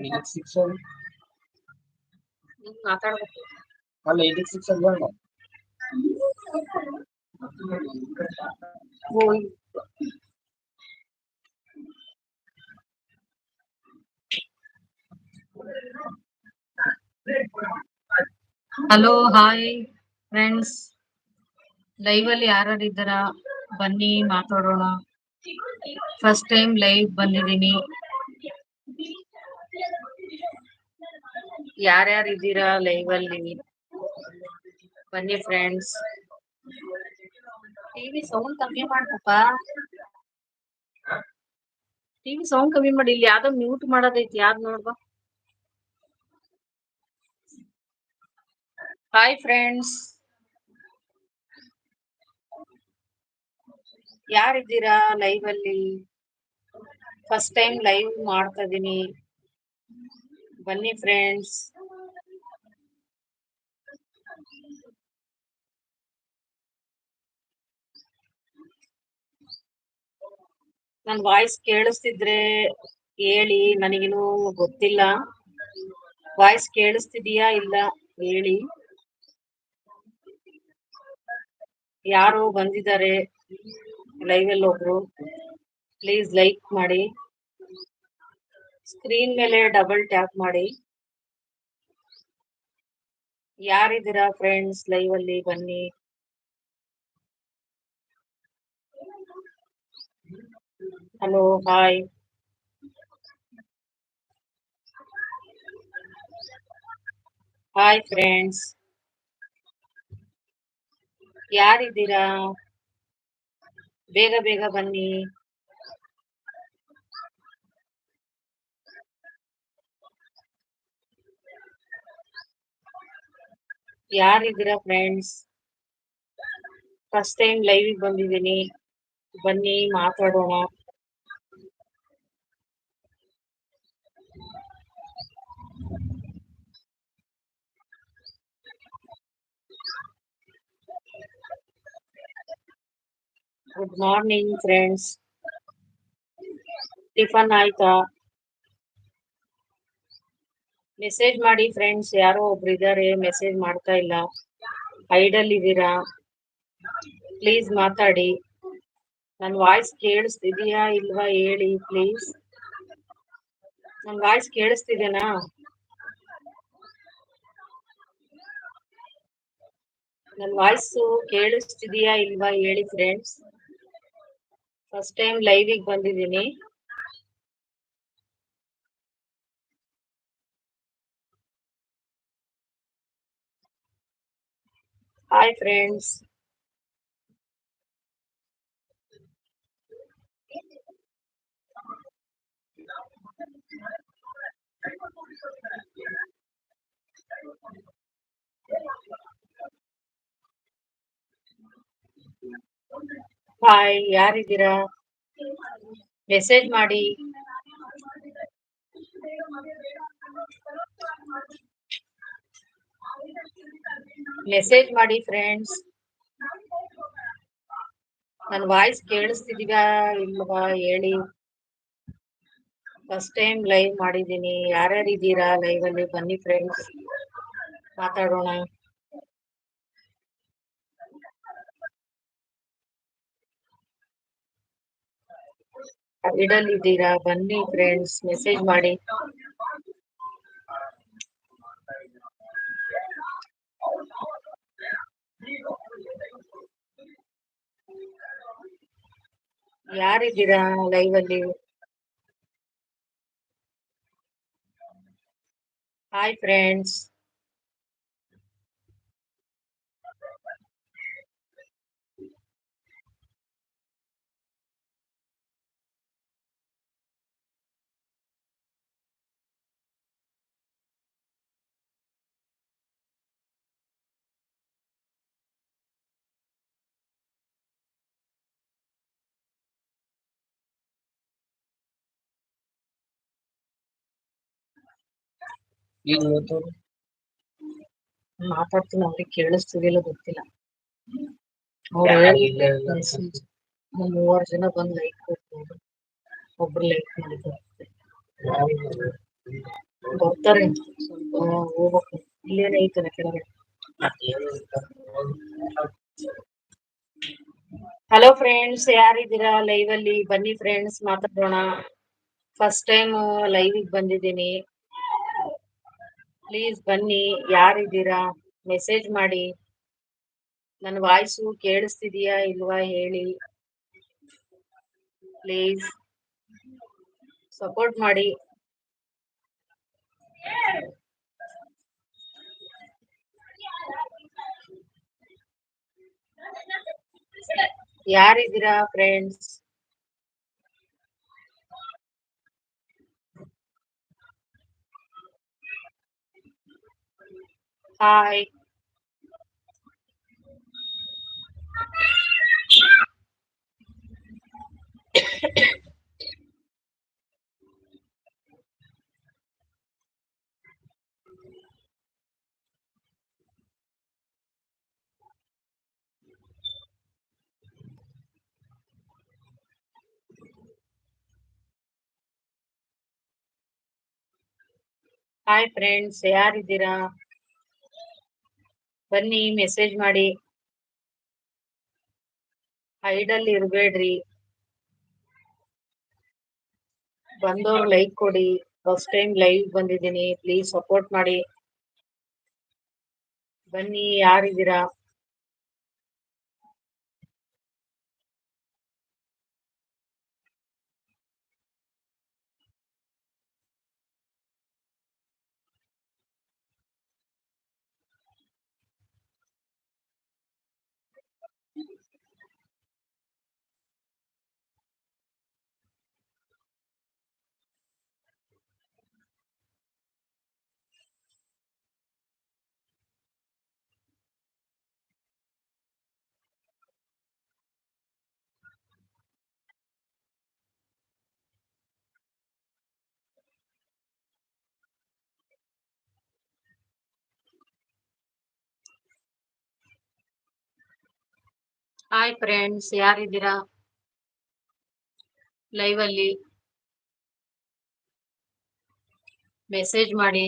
ಇದಕ್ಕೆ ಸಿಕ್ಸ್ ಮಾತಾಡ್ಬೇಕು ಅಲ್ಲ ಇದಕ್ಕೆ ಸಿಕ್ಸ್ ಬೇಡ ಹೋಯ್ ಹಲೋ ಹಾಯ್ ಫ್ರೆಂಡ್ಸ್ ಲೈವ್ ಅಲ್ಲಿ ಯಾರು ಇದ್ದಾರಾ ಬನ್ನಿ ಮಾತಾಡೋಣ. ಫಸ್ಟ್ ಟೈಮ್ ಲೈವ್ ಬಂದಿದ್ದೀನಿ. ಯಾರ್ಯಾರು ಇದ್ದೀರಾ ಲೈವ್ ಅಲ್ಲಿ? ಬನ್ನಿ ಫ್ರೆಂಡ್ಸ್ ಟಿವಿ ಸೌಂಡ್ ಕಮ್ಮಿ ಮಾಡಪ್ಪ ಟಿವಿ ಸೌಂಡ್ ಕಮ್ಮಿ ಮಾಡಿ. ಇಲ್ಲಿ ಯಾವ್ದೋ ಮ್ಯೂಟ್ ಮಾಡೋದೈತಿ, ಯಾವ್ದು ನೋಡ್ಬಾ. ಹಾಯ್ ಫ್ರೆಂಡ್ಸ್ ಯಾರಿದ್ದೀರಾ ಲೈವ್ ಅಲ್ಲಿ? ಫಸ್ಟ್ ಟೈಮ್ ಲೈವ್ ಮಾಡ್ತಾ ಇದೀನಿ. ಬನ್ನಿ ಫ್ರೆಂಡ್ಸ್ ನನ್ ವಾಯ್ಸ್ ಕೇಳಿಸ್ತಿದ್ರೆ ಹೇಳಿ ನನಗಿನ್ನೂ ಗೊತ್ತಿಲ್ಲ. ವಾಯ್ಸ್ ಕೇಳಿಸ್ತಿದೀಯಾ ಇಲ್ಲ ಹೇಳಿ. ಯಾರು ಬಂದಿದ್ದಾರೆ ಲೈವ್ ಅಲ್ಲಿ ಒಬ್ರು. ಪ್ಲೀಸ್ ಲೈಕ್ ಮಾಡಿ. ಸ್ಕ್ರೀನ್ ಮೇಲೆ ಡಬಲ್ ಟ್ಯಾಪ್ ಮಾಡಿ. ಯಾರಿದ್ದೀರಾ ಫ್ರೆಂಡ್ಸ್ ಲೈವ್ ಅಲ್ಲಿ ಬನ್ನಿ. Hello, hi. Hi friends. ಯಾರಿದ್ದೀರಾ? ಬೇಗ ಬೇಗ ಬನ್ನಿ. ಯಾರಿದ್ದೀರಾ ಫ್ರೆಂಡ್ಸ್? ಫಸ್ಟ್ ಟೈಮ್ ಲೈವ್ ಬಂದಿದ್ದೀನಿ. ಬನ್ನಿ, ಮಾತಾಡೋಣ. ಗುಡ್ ಮಾರ್ನಿಂಗ್ ಫ್ರೆಂಡ್ಸ್ ಟಿಫನ್ ಆಯ್ತಾ ಮೆಸೇಜ್ ಮಾಡಿ ಫ್ರೆಂಡ್ಸ್ ಯಾರೋ ಒಬ್ರು ಇದಾರೆ ಮೆಸೇಜ್ ಮಾಡ್ತಾ ಇಲ್ಲ. ಐಡಲ್ ಇದ್ದೀರಾ? ಪ್ಲೀಸ್ ಮಾತಾಡಿ. ನನ್ನ ವಾಯ್ಸ್ ಕೇಳಿಸ್ತಿದೀಯಾ ಇಲ್ವಾ ಹೇಳಿ ಪ್ಲೀಸ್ ನನ್ ವಾಯ್ಸ್ ಕೇಳಿಸ್ತಿದೆನಾ? ನನ್ನ ವಾಯ್ಸ್ ಕೇಳಿಸ್ತಿದೀಯಾ ಇಲ್ವಾ ಹೇಳಿ ಫ್ರೆಂಡ್ಸ್ ಫಸ್ಟ್ ಟೈಮ್ ಲೈವಿಗೆ ಬಂದಿದ್ದೀನಿ. ಹಾಯ್ ಫ್ರೆಂಡ್ಸ್ ಹಾಯ್ ಯಾರಿದ್ದೀರಾ? ಮೆಸೇಜ್ ಮಾಡಿ. ಮೆಸೇಜ್ ಮಾಡಿ ಫ್ರೆಂಡ್ಸ್ ನನ್ನ ವಾಯ್ಸ್ ಕೇಳಿಸ್ತಿದೀಯಾ ಇಲ್ವಾ ಹೇಳಿ? ಫಸ್ಟ್ ಟೈಮ್ ಲೈವ್ ಮಾಡಿದ್ದೀನಿ. ಯಾರ್ಯಾರಿದ್ದೀರಾ ಲೈವ್ ಅಲ್ಲಿ? ಬನ್ನಿ ಫ್ರೆಂಡ್ಸ್ ಮಾತಾಡೋಣ. ಐಡಲ್ ಇದ್ದೀರಾ ಬನ್ನಿ ಫ್ರೆಂಡ್ಸ್ ಮೆಸೇಜ್ ಮಾಡಿ. ಯಾರಿದ್ದೀರಾ ಲೈವ್ ಅಲ್ಲಿ? ಹಾಯ್ ಫ್ರೆಂಡ್ಸ್ ಮಾತಾಡ್ತೀನಿ ಅವ್ರಿಗೆ ಕೇಳಿಸ್ತಿದಿಲ್ಲ ಗೊತ್ತಿಲ್ಲ. ಅವ್ರು ಮೂವರ್ ಜನ ಬಂದ್ ಲೈಕ್ ಕೊಡ್ತಾರೆ. ಒಬ್ರು ಲೈಕ್ ಮಾಡಿದ್ದಾರೆ. ಬರ್ತಾರೆ. ಸ್ವಲ್ಪ ಹೋಗ್ಬೇಕು. ಇಲ್ಲೇನೆ ಐತಲ್ಲ ಕೆಳಗಡೆ. ಹಲೋ ಫ್ರೆಂಡ್ಸ್ ಯಾರಿದ್ದೀರಾ? ಲೈವ್ ಅಲ್ಲಿ ಬನ್ನಿ ಫ್ರೆಂಡ್ಸ್ ಮಾತಾಡೋಣ. ಫಸ್ಟ್ ಟೈಮ್ ಲೈವ್ ಬಂದಿದ್ದೀನಿ. ಪ್ಲೀಸ್ ಬನ್ನಿ, ಯಾರಿದ್ದೀರಾ? ಮೆಸೇಜ್ ಮಾಡಿ. ನನ್ನ ವಾಯ್ಸು ಕೇಳಿಸ್ತಿದೀಯಾ ಇಲ್ವಾ ಹೇಳಿ. ಪ್ಲೀಸ್ ಸಪೋರ್ಟ್ ಮಾಡಿ. ಯಾರಿದ್ದೀರಾ ಫ್ರೆಂಡ್ಸ್ ಹಾಯ್ ಹಾಯ್ ಫ್ರೆಂಡ್ಸ್ ಯಾರಿದ್ದೀರಾ? ಬನ್ನಿ ಮೆಸೇಜ್ ಮಾಡಿ. ಹೈಡಲ್ಲಿ ಇರಬೇಡ್ರಿ. ಬಂದವ್ರು ಲೈಕ್ ಕೊಡಿ. ಫಸ್ಟ್ ಟೈಮ್ ಲೈವ್ ಬಂದಿದ್ದೀನಿ. ಪ್ಲೀಸ್ ಸಪೋರ್ಟ್ ಮಾಡಿ. ಬನ್ನಿ, ಯಾರಿದ್ದೀರಾ? ಹಾಯ್ ಫ್ರೆಂಡ್ಸ್ ಯಾರಿದ್ದೀರಾ? ಲೈವ್ ಅಲ್ಲಿ. ಮೆಸೇಜ್ ಮಾಡಿ.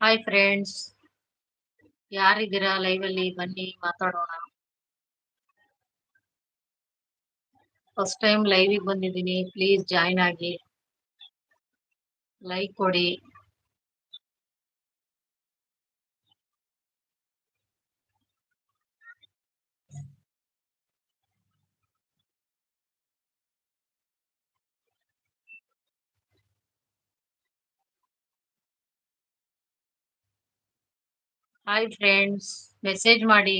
ಹಾಯ್ ಫ್ರೆಂಡ್ಸ್ ಯಾರಿದ್ದೀರಾ ಲೈವ್ ಅಲ್ಲಿ? ಬನ್ನಿ, ಮಾತಾಡೋಣ. ಫಸ್ಟ್ ಟೈಮ್ ಲೈವ್ ಬಂದಿದ್ದೀನಿ. ಪ್ಲೀಸ್ ಜಾಯಿನ್ ಆಗಿ. ಲೈಕ್ ಕೊಡಿ. ಹಾಯ್ ಫ್ರೆಂಡ್ಸ್ ಮೆಸೇಜ್ ಮಾಡಿ.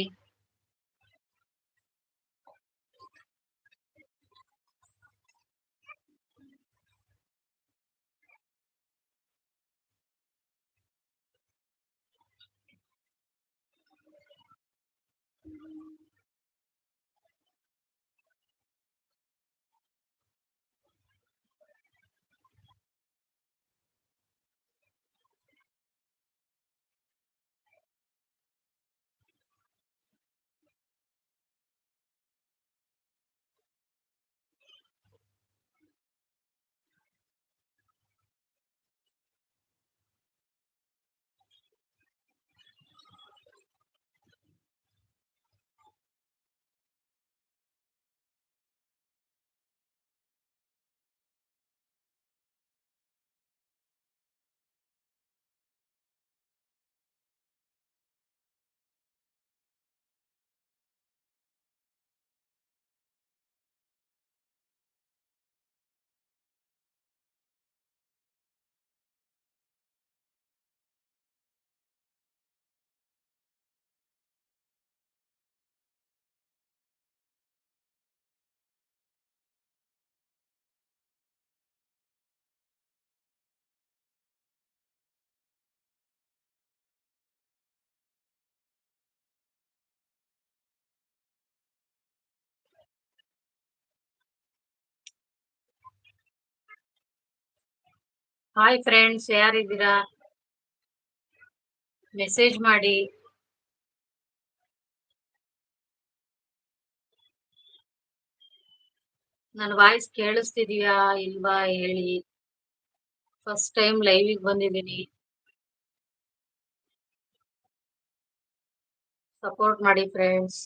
ಹಾಯ್ ಫ್ರೆಂಡ್ಸ್ ಯಾರಿದ್ದೀರಾ? ಮೆಸೇಜ್ ಮಾಡಿ. ನನ್ನ ವಾಯ್ಸ್ ಕೇಳಿಸ್ತಿದೀಯಾ ಇಲ್ವಾ ಹೇಳಿ. ಫಸ್ಟ್ ಟೈಮ್ ಲೈವಿಗೆ ಬಂದಿದ್ದೀನಿ. ಸಪೋರ್ಟ್ ಮಾಡಿ ಫ್ರೆಂಡ್ಸ್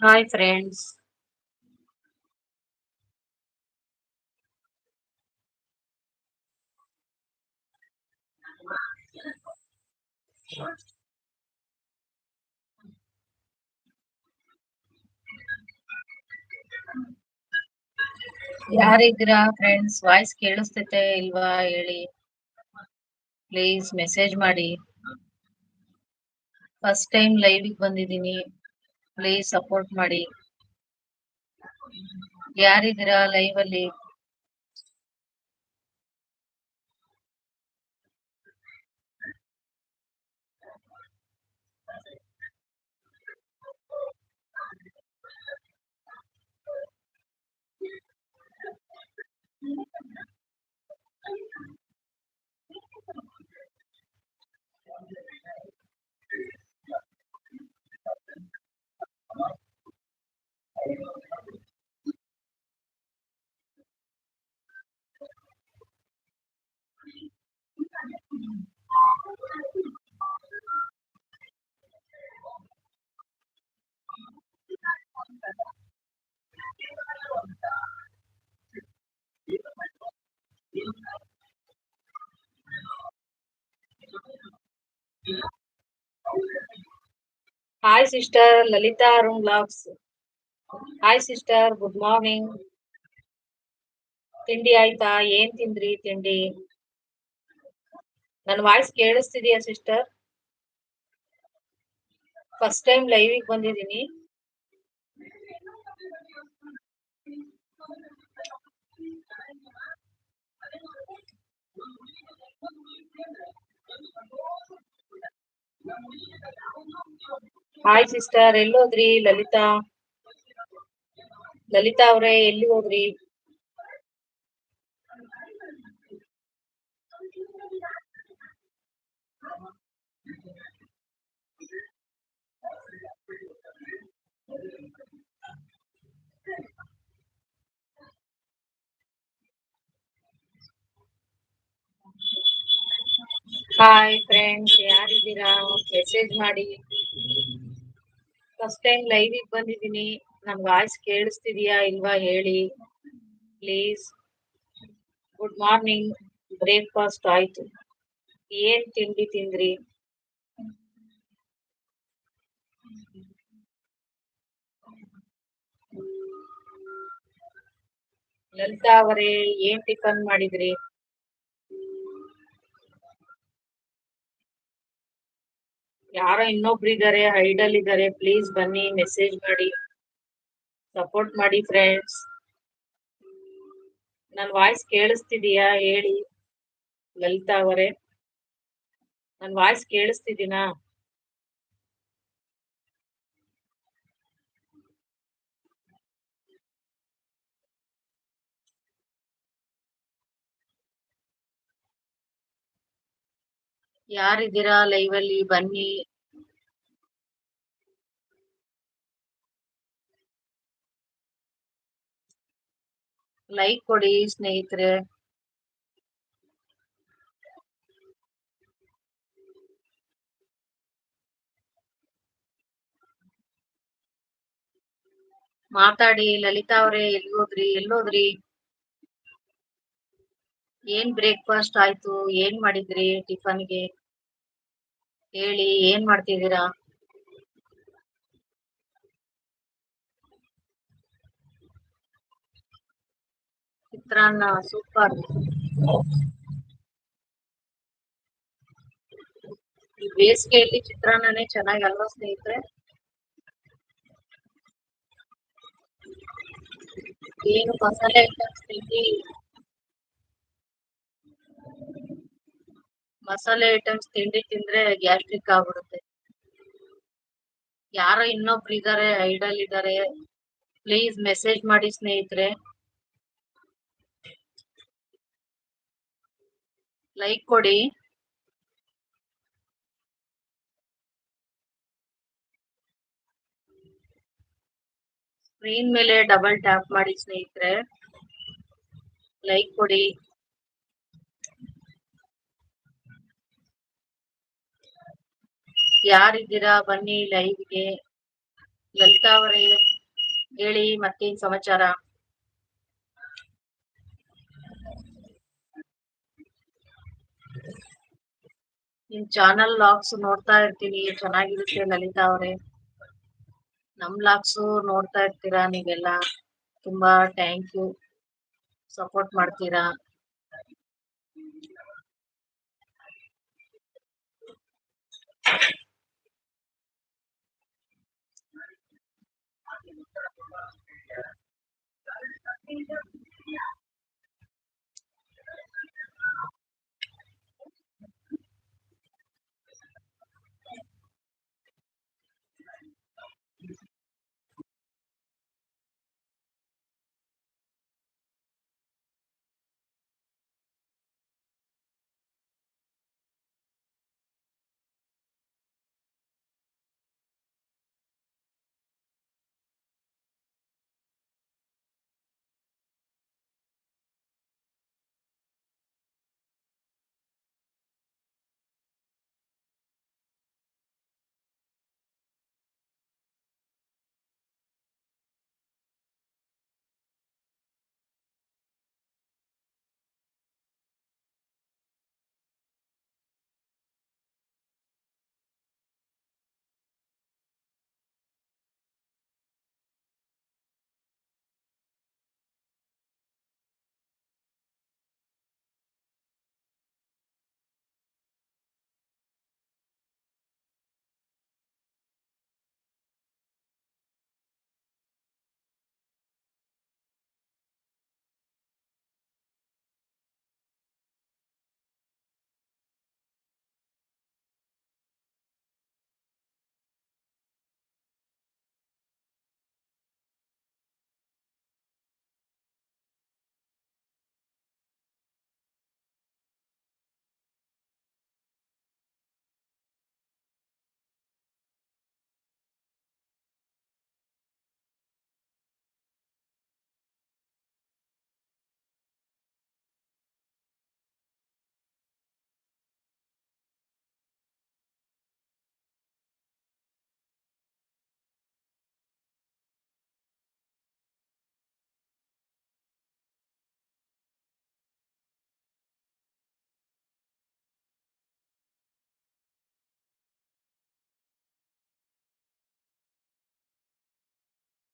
ಹಾಯ್ ಫ್ರೆಂಡ್ಸ್ ಯಾರಿದ್ದೀರಾ ಫ್ರೆಂಡ್ಸ್ ವಾಯ್ಸ್ ಕೇಳಿಸ್ತೈತೆ ಇಲ್ವಾ ಹೇಳಿ? ಪ್ಲೀಸ್ ಮೆಸೇಜ್ ಮಾಡಿ. ಫಸ್ಟ್ ಟೈಮ್ ಲೈವಿಗೆ ಬಂದಿದ್ದೀನಿ. ಪ್ಲೀಸ್ ಸಪೋರ್ಟ್ ಮಾಡಿ. ಯಾರಿದ್ದೀರಾ ಲೈವ್ ಅಲ್ಲಿ? Hi sister Lalitha Arun blogs hi sister good morning ತಿಂಡಿ ಆಯ್ತಾ? ಏನ್ ತಿಂದ್ರಿ ತಿಂಡಿ? ನನ್ ವಾಯ್ಸ್ ಕೇಳಿಸ್ತಿದೀಯಾ ಸಿಸ್ಟರ್ ಫಸ್ಟ್ ಟೈಮ್ ಲೈವಿಗೆ ಬಂದಿದ್ದೀನಿ. ಹಾಯ್ ಸಿಸ್ಟರ್ ಎಲ್ಲೋದ್ರಿ ಲಲಿತಾ? ಲಲಿತಾ ಅವರೇ ಎಲ್ಲಿ ಹೋದ್ರಿ? ಹಾಯ್ ಫ್ರೆಂಡ್ಸ್ ಯಾರಿದ್ದೀರಾ? ಮೆಸೇಜ್ ಮಾಡಿ. ಫಸ್ಟ್ ಟೈಮ್ ಲೈವಿಗೆ ಬಂದಿದ್ದೀನಿ. ನನ್ ವಾಯ್ಸ್ ಕೇಳಿಸ್ತಿದ್ಯಾ ಇಲ್ವಾ ಹೇಳಿ? ಪ್ಲೀಸ್ ಗುಡ್ ಮಾರ್ನಿಂಗ್ ಬ್ರೇಕ್ಫಾಸ್ಟ್ ಆಯ್ತು. ಏನ್ ತಿಂಡಿ ತಿಂದ್ರಿ? ಲಲಿತಾ ಅವರೇ, ಏನ್ ಟಿಫನ್ ಮಾಡಿದ್ರಿ? ಯಾರೋ ಇನ್ನೊಬ್ರು ಇದಾರೆ ಹೈಡಲ್ ಇದಾರೆ ಪ್ಲೀಸ್ ಬನ್ನಿ ಮೆಸೇಜ್ ಮಾಡಿ. ಸಪೋರ್ಟ್ ಮಾಡಿ ಫ್ರೆಂಡ್ಸ್ ನನ್ ವಾಯ್ಸ್ ಕೇಳಿಸ್ತಿದೀಯಾ? ಹೇಳಿ. ಲಲಿತಾ ಅವರೇ. ನನ್ ವಾಯ್ಸ್ ಕೇಳಿಸ್ತಿದೀನಾ? ಯಾರಿದ್ದೀರಾ ಲೈವ್ ಅಲ್ಲಿ? ಬನ್ನಿ. ಲೈಕ್ ಕೊಡಿ ಸ್ನೇಹಿತರೆ. ಮಾತಾಡಿ ಲಲಿತಾ ಅವ್ರೆ ಎಲ್ಲಿಗೋದ್ರಿ ಎಲ್ಲೋದ್ರಿ ಏನ್ ಬ್ರೇಕ್ಫಾಸ್ಟ್ ಆಯ್ತು? ಏನ್ ಮಾಡಿದ್ರಿ ಟಿಫನ್ಗೆ ಹೇಳಿ, ಏನ್ ಮಾಡ್ತಿದ್ದೀರಾ? ಚಿತ್ರಾನ್ನ ಸೂಪರ್. ಈ ಬೇಸಿಗೆಯಲ್ಲಿ ಚಿತ್ರಾನ್ನನೇ ಚೆನ್ನಾಗಿ ಅಲ್ವಾ ಸ್ನೇಹಿತರೆ? ಏನು ಮಸಾಲೆ ಐಟಮ್ಸ್ ತಿಂಡಿ ಮಸಾಲೆ ಐಟಮ್ಸ್ ತಿಂಡಿ ತಿಂದ್ರೆ ಗ್ಯಾಸ್ಟ್ರಿಕ್ ಆಗ್ಬಿಡುತ್ತೆ. ಯಾರೋ ಇನ್ನೊಬ್ರು ಇದಾರೆ, ಐಡಲ್ ಇದಾರೆ, ಪ್ಲೀಸ್ ಮೆಸೇಜ್ ಮಾಡಿ ಸ್ನೇಹಿತರೆ. ಲೈಕ್ ಕೊಡಿ. ಸ್ಕ್ರೀನ್ ಮೇಲೆ ಡಬಲ್ ಟ್ಯಾಪ್ ಮಾಡಿ ಸ್ನೇಹಿತರೆ. ಲೈಕ್ ಕೊಡಿ. ಯಾರಿದ್ದೀರಾ ಬನ್ನಿ ಲೈವ್ಗೆ ಲಲಿತಾ ಅವರೇ, ಹೇಳಿ ಮತ್ತೇನ್ ಸಮಾಚಾರ? ನಿಮ್ ಚಾನಲ್ ಲಾಕ್ಸ್ ನೋಡ್ತಾ ಇರ್ತೀನಿ. ಚೆನ್ನಾಗಿರುತ್ತೆ ಲಲಿತಾ ಅವರೇ. ನಮ್ ಲಾಕ್ಸ್ ನೋಡ್ತಾ ಇರ್ತೀರಾ ನೀವೆಲ್ಲ? ತುಂಬಾ ಥ್ಯಾಂಕ್ ಯು ಸಪೋರ್ಟ್ ಮಾಡ್ತೀರಾ?